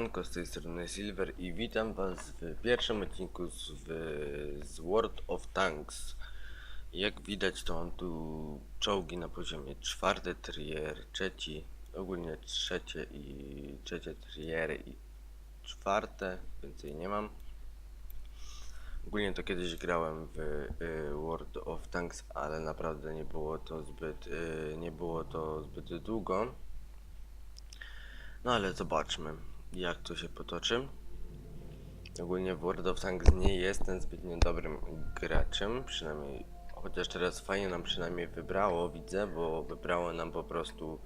Siemanko, z tej strony Silver i witam was w pierwszym odcinku z, w, z World of Tanks. Jak widać to mam tu czołgi na poziomie czwarty trier, trzeci, ogólnie trzecie i trzecie triery i czwarte, więcej nie mam. Ogólnie to kiedyś grałem w y, World of Tanks, ale naprawdę nie było to zbyt, y, nie było to zbyt długo. No ale zobaczmy, jak to się potoczy. Ogólnie w World of Tanks nie jestem zbytnio dobrym graczem, przynajmniej, chociaż teraz fajnie nam przynajmniej wybrało, widzę, bo wybrało nam po prostu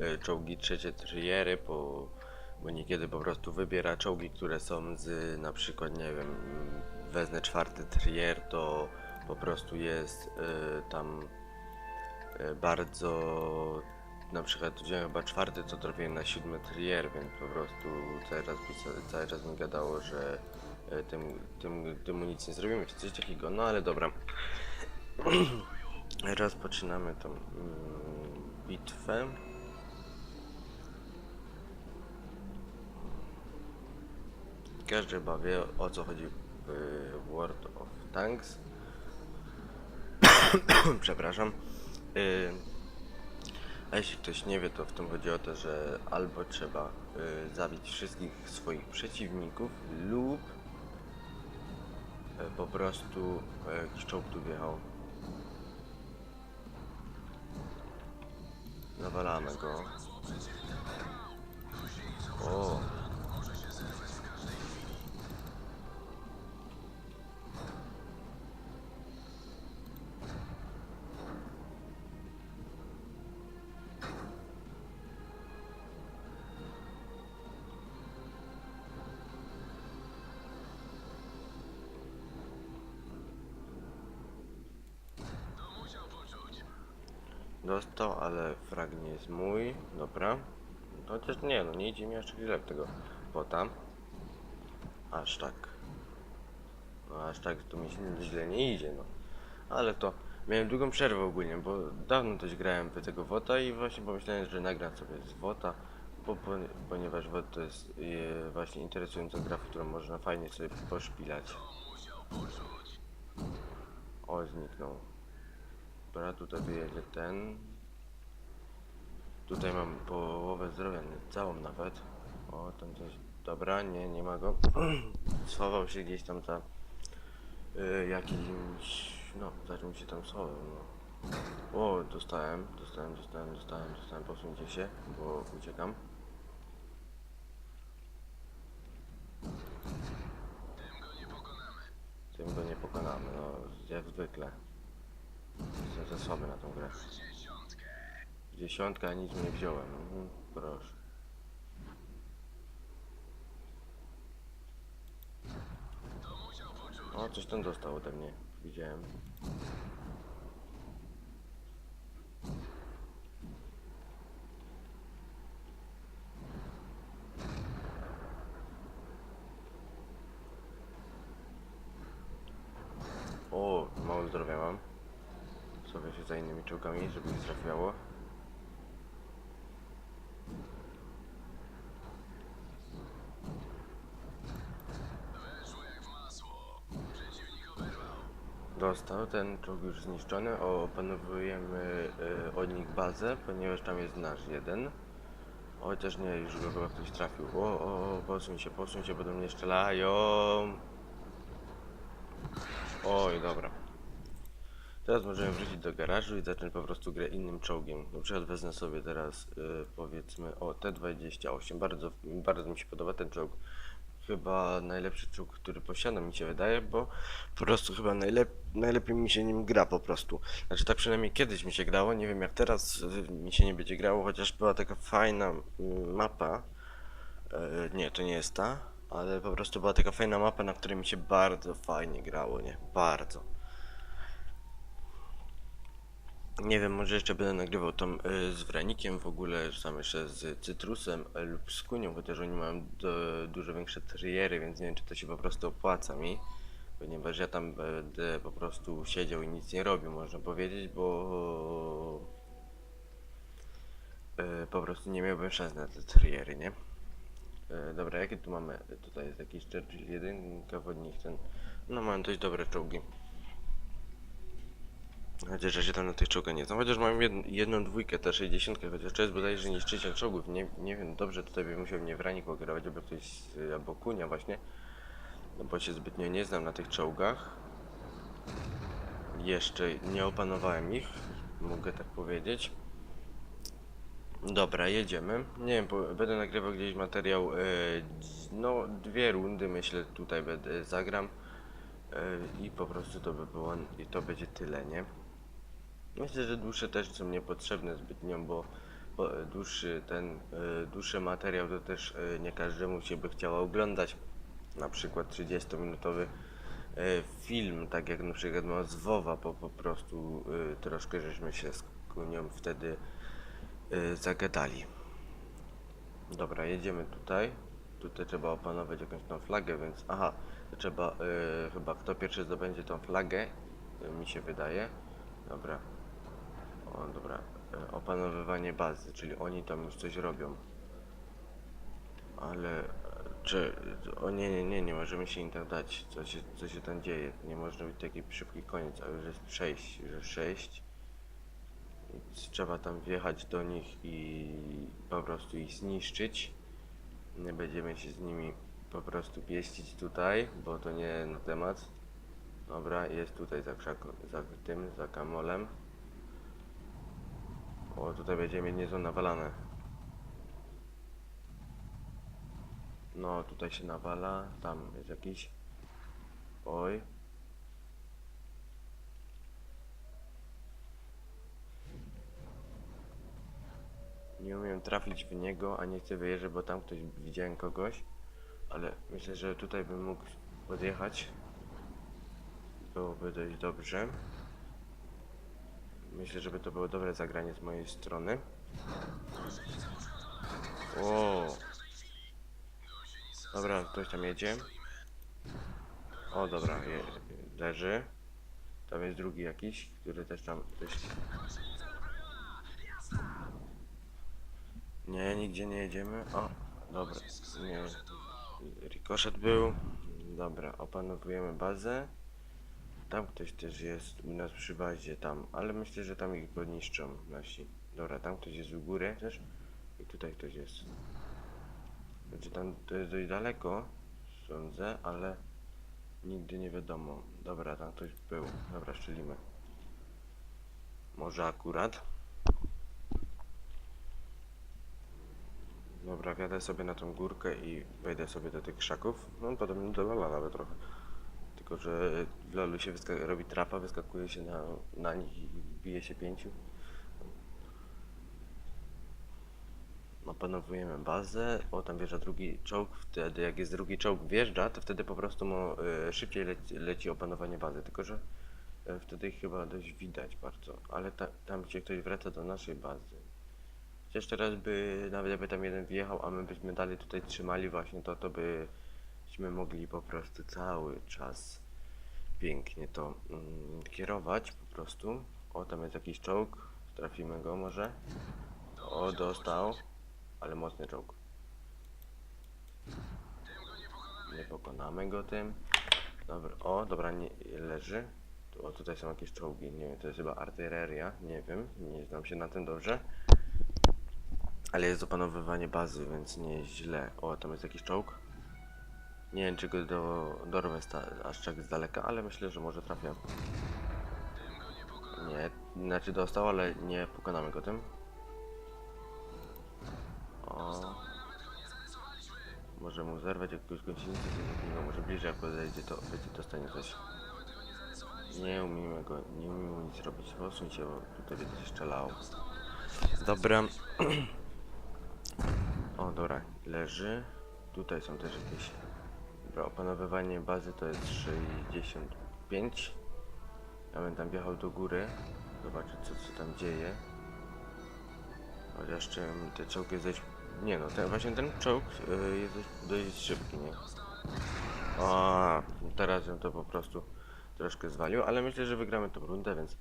y, czołgi trzecie triery, bo, bo niekiedy po prostu wybiera czołgi, które są z na przykład, nie wiem, wezmę czwarty trier, to po prostu jest y, tam y, bardzo na przykład wziąłem chyba czwarty, to trafiłem na siódmy trier, więc po prostu cały czas, pisa- cały czas mi gadało, że e, tym, tym, tym mu nic nie zrobimy, czy coś takiego, no ale dobra. Rozpoczynamy tą mm, bitwę. Każdy chyba wie o co chodzi w World of Tanks. Przepraszam. Y, a jeśli ktoś nie wie, to w tym chodzi o to, że albo trzeba y, zabić wszystkich swoich przeciwników, lub y, po prostu y, jakiś czołg tu wjechał. Nawalamy go. O! Dostał, ale frag nie jest mój. Dobra. Chociaż nie, no nie idzie mi aż chwilę tego bota. Aż tak. No aż tak to mi się źle nie idzie, no. Ale to miałem długą przerwę ogólnie, bo dawno też grałem w tego wota i właśnie pomyślałem, że nagram sobie z wota, bo, po, ponieważ wot to jest e, właśnie interesująca gra, w którą można fajnie sobie poszpilać. O, zniknął. Dobra, tutaj wyjedzie ten. Tutaj mam połowę zdrowia, nie całą nawet. O, tam coś. Dobra, nie, nie ma go. Schował się gdzieś tam za y, jakimś. No, za się tam schował, no. O, dostałem, dostałem, dostałem, dostałem, dostałem. Posuńcie się, bo uciekam. Tym go nie pokonamy, no, jak zwykle. Za słaby na tą grę. Dziesiątka, nic nie wziąłem. Mhm, proszę. O, coś tam dostał ode mnie. Widziałem. O, mało zdrowia mam. Sobie się za innymi czołgami, żeby ich trafiało. Dostał ten czołg już zniszczony. Opanowujemy y, od nich bazę, ponieważ tam jest nasz jeden. Chociaż nie, już go chyba ktoś trafił. O, o, o, posuń się, posuń się, bo do mnie strzelają. Oj, dobra. Teraz możemy wrócić do garażu i zacząć po prostu grę innym czołgiem. Na przykład wezmę sobie teraz y, powiedzmy o T28. Bardzo, bardzo mi się podoba ten czołg. Chyba najlepszy czołg, który posiadam mi się wydaje, bo po prostu chyba najlep najlepiej mi się nim gra po prostu. Znaczy tak przynajmniej kiedyś mi się grało, nie wiem jak teraz y, mi się nie będzie grało, chociaż była taka fajna mm, mapa. Nie, to nie jest ta, ale po prostu była taka fajna mapa, na której mi się bardzo fajnie grało, nie? Bardzo. Nie wiem, może jeszcze będę nagrywał tam y, z Wranikiem w ogóle, czy tam jeszcze z Cytrusem y, lub z Kunią, chociaż oni mają do, dużo większe triery, więc nie wiem, czy to się po prostu opłaca mi. Ponieważ ja tam będę po prostu siedział i nic nie robił, można powiedzieć, bo y, po prostu nie miałbym szans na te triery, nie? E, dobra, jakie tu mamy? Tutaj jest jakiś Churchill 1, zawodnik ten. No mają dość dobre czołgi. Chociaż ja się tam na tych czołgach nie znam. Chociaż mam jedną, jedną dwójkę, te 60, chociaż to jest bodajże niszczyciel czołgów. Nie, nie wiem, dobrze tutaj bym musiał nie w ranik pokierować, albo ktoś, albo kunia właśnie. No bo się zbytnio nie znam na tych czołgach. Jeszcze nie opanowałem ich, mogę tak powiedzieć. Dobra, jedziemy. Nie wiem, będę nagrywał gdzieś materiał, e, no dwie rundy myślę tutaj będę zagram e, i po prostu to by było, i to będzie tyle, nie? Myślę, że dłuższe też są niepotrzebne zbytnio, bo, dłuższy ten, e, dłuższy materiał to też e, nie każdemu się by chciało oglądać. Na przykład 30-minutowy e, film, tak jak na przykład ma z WoWa, bo po prostu troszkę żeśmy się z Kunią wtedy zagadali. Dobra, jedziemy tutaj. Tutaj trzeba opanować jakąś tą flagę, więc aha, trzeba chyba kto pierwszy zdobędzie tą flagę, mi się wydaje. Dobra. O, dobra. E, opanowywanie bazy, czyli oni tam już coś robią. Ale e, czy o nie, nie, nie, nie możemy się im tak dać. Co się, co się tam dzieje? Nie może być taki szybki koniec, a już jest 6, już jest 6. Więc trzeba tam wjechać do nich i po prostu ich zniszczyć. Nie będziemy się z nimi po prostu pieścić tutaj, bo to nie na temat. Dobra, jest tutaj za, krzako, za tym, za kamolem. O, tutaj będziemy niezłe nawalane. No, tutaj się nawala, tam jest jakiś... Oj. Nie umiem trafić w niego, a nie chcę wyjeżdżać, bo tam ktoś widziałem kogoś. Ale myślę, że tutaj bym mógł podjechać. Byłoby dość dobrze. Myślę, żeby to było dobre zagranie z mojej strony. O. Dobra, ktoś tam jedzie. O, dobra, je, leży. Tam jest drugi jakiś, który też tam coś... Nie, nigdzie nie jedziemy. O, dobra. Nie. Rikoszet był. Dobra, opanowujemy bazę. Tam ktoś też jest u nas przy bazie tam, ale myślę, że tam ich go niszczą nasi. Dobra, tam ktoś jest u góry też. I tutaj ktoś jest. Znaczy tam to jest dość daleko, sądzę, ale nigdy nie wiadomo. Dobra, tam ktoś był. Dobra, szczelimy. Może akurat. Dobra, wjadę sobie na tą górkę i wejdę sobie do tych krzaków. No podobnie do Lola nawet trochę. Tylko, że Lolu się robi trapa, wyskakuje się na, na nich i bije się pięciu. Opanowujemy bazę. O, tam wjeżdża drugi czołg. Wtedy, jak jest drugi czołg wjeżdża, to wtedy po prostu mu y, szybciej leci, leci opanowanie bazy. Tylko, że y, wtedy chyba dość widać bardzo. Ale ta, tam, gdzie ktoś wraca do naszej bazy. Chociaż teraz by, nawet jakby tam jeden wjechał, a my byśmy dalej tutaj trzymali właśnie to, to byśmy mogli po prostu cały czas pięknie to mm, kierować po prostu. O, tam jest jakiś czołg, trafimy go może. O, dostał, ale mocny czołg. Nie pokonamy go tym. Dobra, o, dobra, nie, leży. O, tutaj są jakieś czołgi, nie wiem, to jest chyba artyleria, nie wiem, nie znam się na tym dobrze. Ale jest opanowywanie bazy, więc nie jest źle. O, tam jest jakiś czołg. Nie wiem, czy go do, dorwę aż tak z daleka, ale myślę, że może trafię. Nie, znaczy dostał, ale nie pokonamy go tym. O. Może mu zerwać jakąś gąsienicę, coś może bliżej jak podejdzie, to będzie dostanie coś. Nie umiemy go, nie umiemy nic robić. Posuń się, bo tutaj będzie się strzelało. Dobra. O, dobra, leży. Tutaj są też jakieś. Dobra, opanowywanie bazy to jest 65. Ja bym tam wjechał do góry. Zobaczyć co się tam dzieje. Chociaż czym te czołg jest dość... Nie no, ten, właśnie ten czołg y, jest dość, dość szybki, nie? O, teraz ją to po prostu troszkę zwalił, ale myślę, że wygramy tą rundę, więc...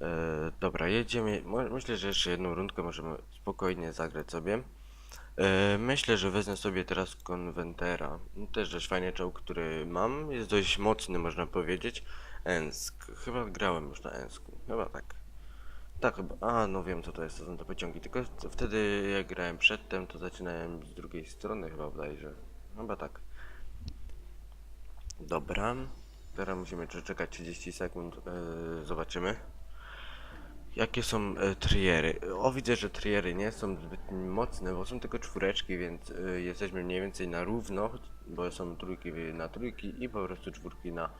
E, dobra, jedziemy. Myślę, że jeszcze jedną rundkę możemy spokojnie zagrać sobie. E, myślę, że wezmę sobie teraz konwentera. Też dość fajny czołg, który mam. Jest dość mocny, można powiedzieć. Ensk. Chyba grałem już na Ensku. Chyba tak. Tak, chyba. A, no wiem co to jest, to są te pociągi. Tylko wtedy jak grałem przedtem, to zaczynałem z drugiej strony chyba bodajże. Chyba tak. Dobra. Teraz musimy czekać 30 sekund. e, zobaczymy. Jakie są e, triery? O, widzę, że triery nie są zbyt mocne, bo są tylko czwóreczki, więc e, jesteśmy mniej więcej na równo, bo są trójki na trójki i po prostu czwórki na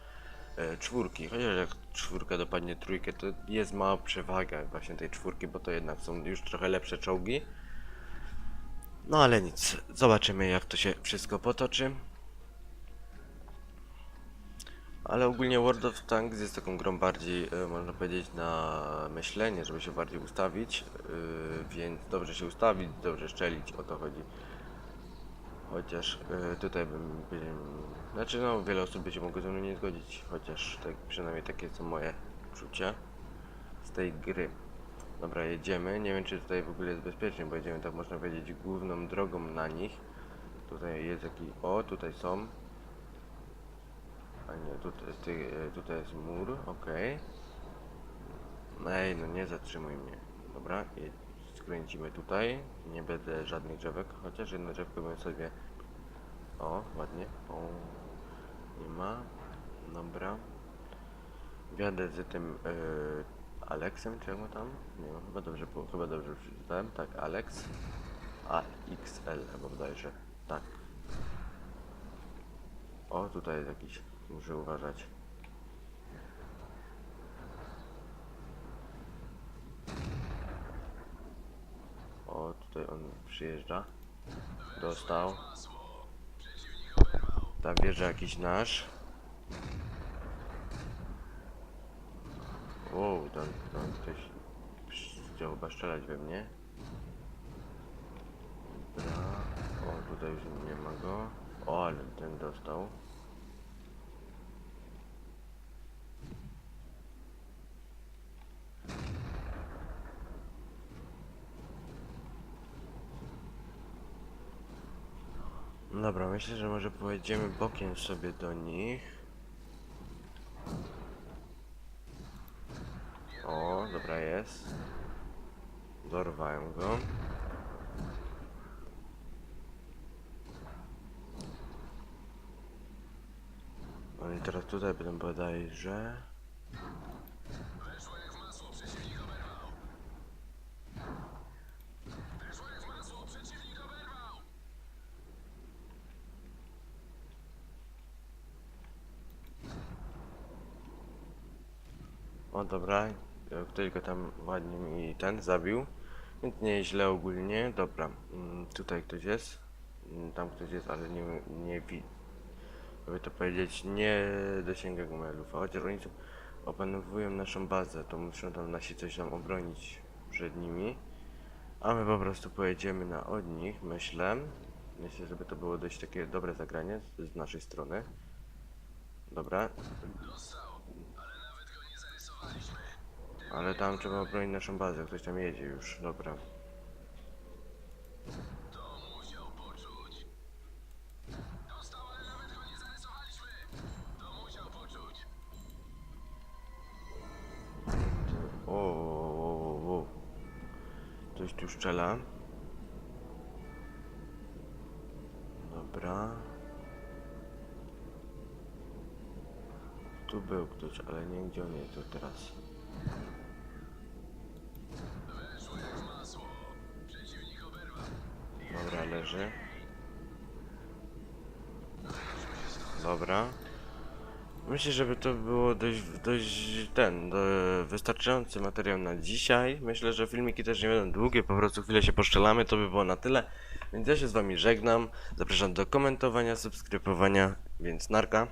e, czwórki. Chociaż jak czwórka dopadnie trójkę, to jest mała przewaga właśnie tej czwórki, bo to jednak są już trochę lepsze czołgi. No ale nic, zobaczymy jak to się wszystko potoczy. Ale ogólnie World of Tanks jest taką grą bardziej, e, można powiedzieć, na myślenie, żeby się bardziej ustawić, e, więc dobrze się ustawić, dobrze szczelić, o to chodzi. Chociaż e, tutaj bym, znaczy no wiele osób by się mogło ze mną nie zgodzić, chociaż tak, przynajmniej takie są moje czucia z tej gry. Dobra, jedziemy, nie wiem czy tutaj w ogóle jest bezpiecznie, bo jedziemy tak można powiedzieć główną drogą na nich. Tutaj jest jakiś, o tutaj są, a nie, tutaj, ty, e, tutaj jest mur, okej. Ej, no nie zatrzymuj mnie. Dobra, i skręcimy tutaj. Nie będę żadnych drzewek, chociaż jedno drzewko bym sobie... O, ładnie. O, nie ma. Dobra. Wjadę z tym e, Aleksem, czy jak tam? Nie wiem, chyba dobrze, chyba dobrze przeczytałem. Tak, Alex. A, XL chyba bodajże. Tak. O, tutaj jest jakiś. Muszę uważać. O, tutaj on przyjeżdża. Dostał. Tam wjeżdża jakiś nasz. Wow, tam, tam ktoś chciał chyba strzelać we mnie. Dobra. O, tutaj już nie ma go. O, ale ten dostał. Dobra, myślę, że może pojedziemy bokiem sobie do nich. O, dobra jest. Dorwałem go. Oni teraz tutaj będą bodajże. O dobra, ktoś go tam ładnie mi ten zabił. Więc nie jest źle ogólnie. Dobra, mm, tutaj ktoś jest. Mm, Tam ktoś jest, ale nie, nie wi... Jakby to powiedzieć, nie dosięga moja lufa. Chociaż oni opanowują naszą bazę, to muszą tam nasi coś nam obronić przed nimi. A my po prostu pojedziemy na od nich, myślę. Myślę, żeby to było dość takie dobre zagranie z naszej strony. Dobra, Ale tam trzeba obronić naszą bazę, ktoś tam jedzie już, dobra. O, o, o, o. Coś tu szczela. Dobra. Tu był ktoś, ale nie gdzie on jest to teraz. Dobra. Myślę, żeby to było dość, dość ten, do, wystarczający materiał na dzisiaj. Myślę, że filmiki też nie będą długie, po prostu chwilę się poszczelamy, to by było na tyle. Więc ja się z wami żegnam. Zapraszam do komentowania, subskrybowania, więc narka.